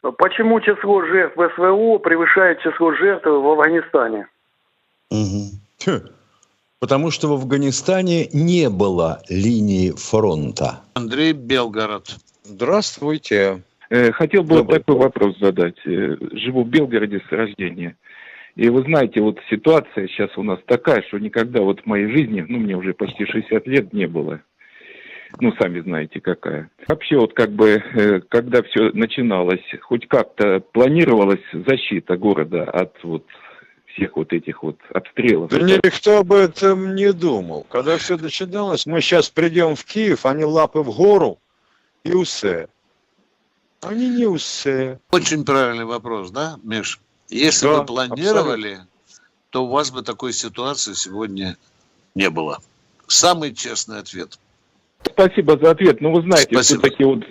Почему число жертв СВО превышает число жертв в Афганистане? Тьфу. Потому что в Афганистане не было линии фронта. Андрей Белгород. Здравствуйте. Э, Хотел бы Добрый такой вопрос задать. Э, Живу в Белгороде с рождения. И вы знаете, вот ситуация сейчас у нас такая, что никогда вот в моей жизни, ну, мне уже почти 60 лет не было. Ну, сами знаете, какая. Вообще, вот как бы, э, когда все начиналось, хоть как-то планировалась защита города от вот всех вот этих вот обстрелов. Да никто об этом не думал. Когда все начиналось, мы сейчас придем в Киев, они лапы в гору и усе. Они не усе. Очень правильный вопрос, да, Миш? Если Да, бы планировали, то у вас бы такой ситуации сегодня не было. Самый честный ответ. Спасибо за ответ. Ну, вы знаете, Спасибо. все-таки вот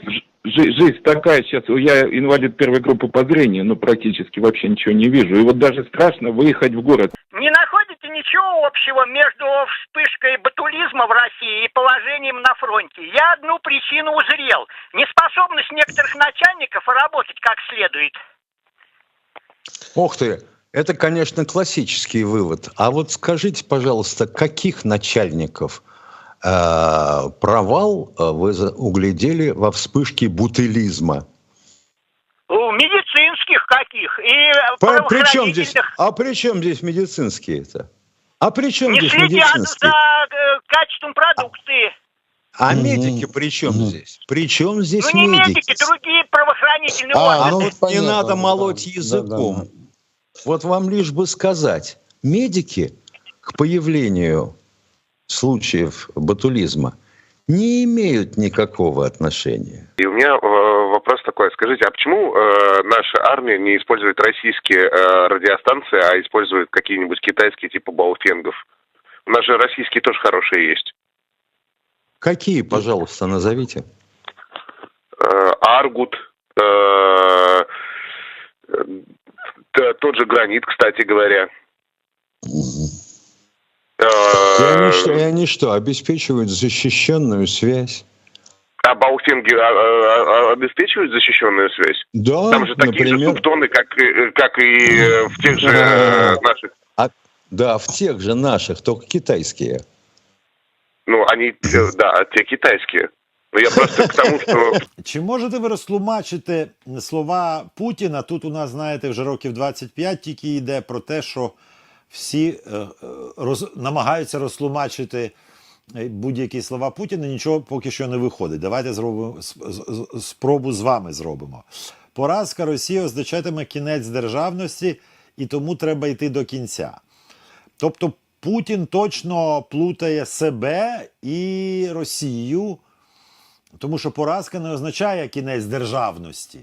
жи- жизнь такая сейчас. Я инвалид первой группы по зрению, но практически вообще ничего не вижу. И вот даже страшно выехать в город. Не находите ничего общего между вспышкой батулизма в России и положением на фронте? Я одну причину узрел. Неспособность некоторых начальников работать как следует. Ух ты, это, конечно, классический вывод. А вот скажите, пожалуйста, каких начальников провал э, вы углядели во вспышке бутылизма? У медицинских каких и э, По- При чем здесь? А при чем здесь медицинские-то? А при чем Не здесь медицинские? за э, качеством продукции. А медики при чем здесь? При чем здесь ну не медики? медики, другие правоохранительные А, органы. А ну, вот не понятно, надо да, молоть да, языком. да, да. Вот вам лишь бы сказать, медики к появлению случаев ботулизма не имеют никакого отношения. И у меня э, вопрос такой. Скажите, а почему э, наша армия не использует российские э, радиостанции, а использует какие-нибудь китайские типа бауфенгов? У нас же российские тоже хорошие есть. Какие, пожалуйста, назовите? Э, Аргут, э, э, тот же гранит, кстати говоря. они, что, и Э, они что, обеспечивают защищенную связь? А бауфенги а, а, а, обеспечивают защищенную связь? Да, Там же такие же например. субтоны, как, и- как и э, в тех же э, наших. Да, в тех же наших, только китайские. Ну, они, те- да, те китайские. Ну, я просто к тому, что Чи можете ви розтлумачити слова Путіна? Тут у нас, знаєте, вже років 25 тільки йде про те, що всі е, е, роз, намагаються розтлумачити е, будь-які слова Путіна, нічого поки що не виходить. Давайте зробимо спробу з вами зробимо. Поразка Росії означатиме кінець державності, і тому треба йти до кінця. Тобто Путін точно плутає себе і Росію. Тому що поразка не означає кінець державності.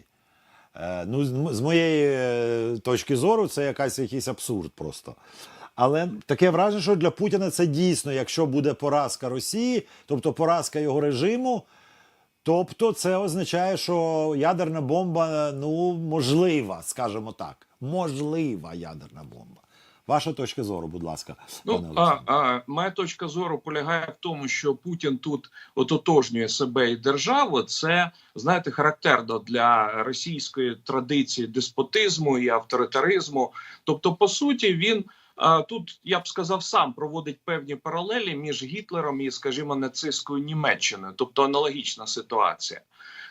Е, ну, з моєї е, точки зору, це якась, якийсь абсурд просто. Але таке враження, що для Путіна це дійсно, якщо буде поразка Росії, тобто поразка його режиму, тобто це означає, що ядерна бомба ну, можлива, скажімо так. Можлива ядерна бомба. Ваша точка зору, будь ласка, Ну, а, а, моя точка зору полягає в тому, що Путін тут ототожнює себе і державу. Це знаєте, характерно для російської традиції деспотизму і авторитаризму. Тобто, по суті, він а, тут я б сказав сам проводить певні паралелі між Гітлером і, скажімо, нацистською Німеччиною, тобто аналогічна ситуація.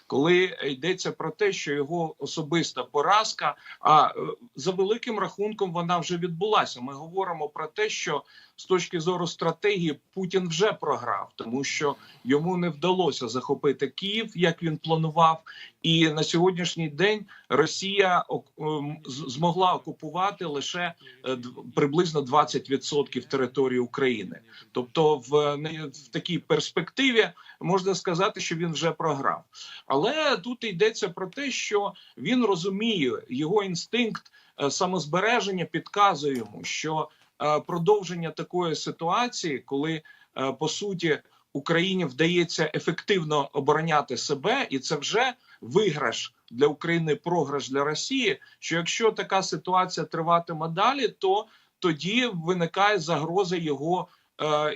Коли йдеться про те, що його особиста поразка, а е, за великим рахунком вона вже відбулася. Ми говоримо про те, що з точки зору стратегії Путін вже програв, тому що йому не вдалося захопити Київ, як він планував, і на сьогоднішній день Росія ем, змогла окупувати лише е, приблизно 20% території України. Тобто, в, в такій перспективі можна сказати, що він вже програв. Але тут йдеться про те, що він розуміє його інстинкт е, самозбереження підказує йому, що е, продовження такої ситуації, коли е, по суті Україні вдається ефективно обороняти себе, і це вже виграш для України, програш для Росії. Що якщо така ситуація триватиме далі, то тоді виникає загроза його,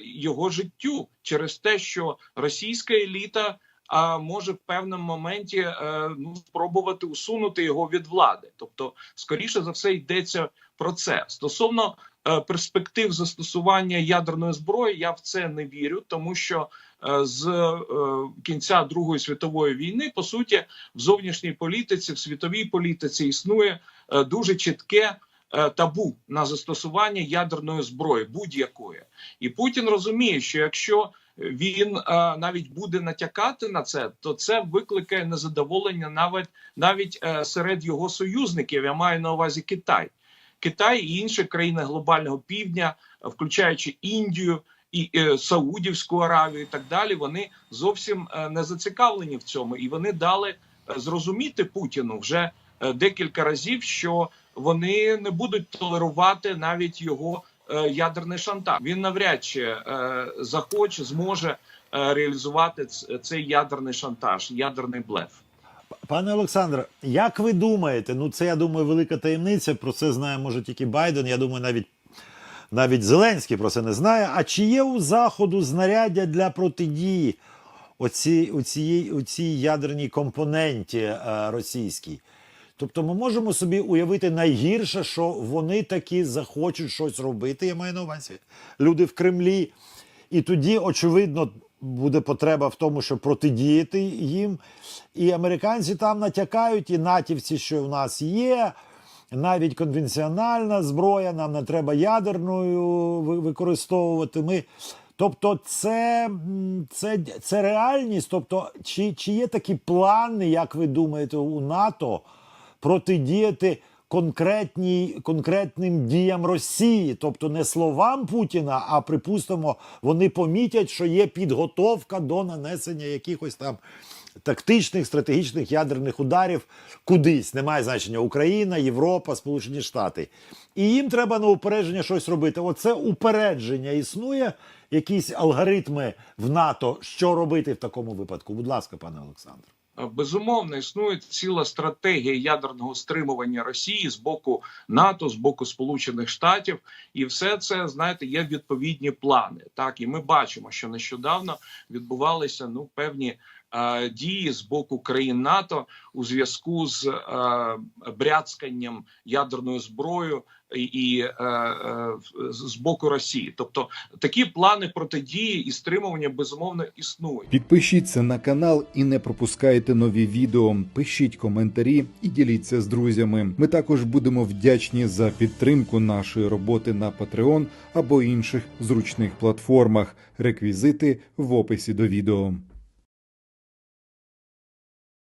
його життю через те, що російська еліта а може в певному моменті е, ну спробувати усунути його від влади. Тобто, скоріше за все, йдеться про це стосовно е, перспектив застосування ядерної зброї. Я в це не вірю, тому що е, з е, кінця Другої світової війни по суті в зовнішній політиці, в світовій політиці існує е, дуже чітке. Е, Табу на застосування ядерної зброї будь-якої, і Путін розуміє, що якщо він е, навіть буде натякати на це, то це викликає незадоволення навіть навіть е, серед його союзників. Я маю на увазі Китай, Китай і інші країни глобального півдня, включаючи Індію і е, Саудівську Аравію, і так далі. Вони зовсім не зацікавлені в цьому, і вони дали зрозуміти Путіну вже декілька разів, що вони не будуть толерувати навіть його е, ядерний шантаж. Він навряд чи е, захоче, зможе е, реалізувати цей ядерний шантаж, ядерний блеф. Пане Олександре, як ви думаєте? Ну, це я думаю, велика таємниця. Про це знає може тільки Байден. Я думаю, навіть навіть Зеленський про це не знає. А чи є у заходу знаряддя для протидії оці, оцієї, оцій ядерній компоненті е, російській? Тобто ми можемо собі уявити найгірше, що вони таки захочуть щось робити. Я маю на увазі люди в Кремлі. І тоді, очевидно, буде потреба в тому, щоб протидіяти їм. І американці там натякають, і натівці, що в нас є. Навіть конвенціональна зброя, нам не треба ядерною використовувати. Ми, тобто, це, це, це реальність. Тобто, чи, чи є такі плани, як ви думаєте, у НАТО протидіяти конкретній, конкретним діям Росії, тобто не словам Путіна, а припустимо, вони помітять, що є підготовка до нанесення якихось там тактичних стратегічних ядерних ударів кудись. Немає значення Україна, Європа, Сполучені Штати. І їм треба на упередження щось робити. Оце упередження існує, якісь алгоритми в НАТО, що робити в такому випадку. Будь ласка, пане Олександр. Безумовно, існує ціла стратегія ядерного стримування Росії з боку НАТО, з боку Сполучених Штатів, і все це знаєте, є відповідні плани. Так і ми бачимо, що нещодавно відбувалися ну певні е, дії з боку країн НАТО у зв'язку з е, бряцканням ядерною зброєю і, е, е, з боку Росії. Тобто такі плани протидії і стримування безумовно існують. Підпишіться на канал і не пропускайте нові відео. Пишіть коментарі і діліться з друзями. Ми також будемо вдячні за підтримку нашої роботи на Patreon або інших зручних платформах. Реквізити в описі до відео.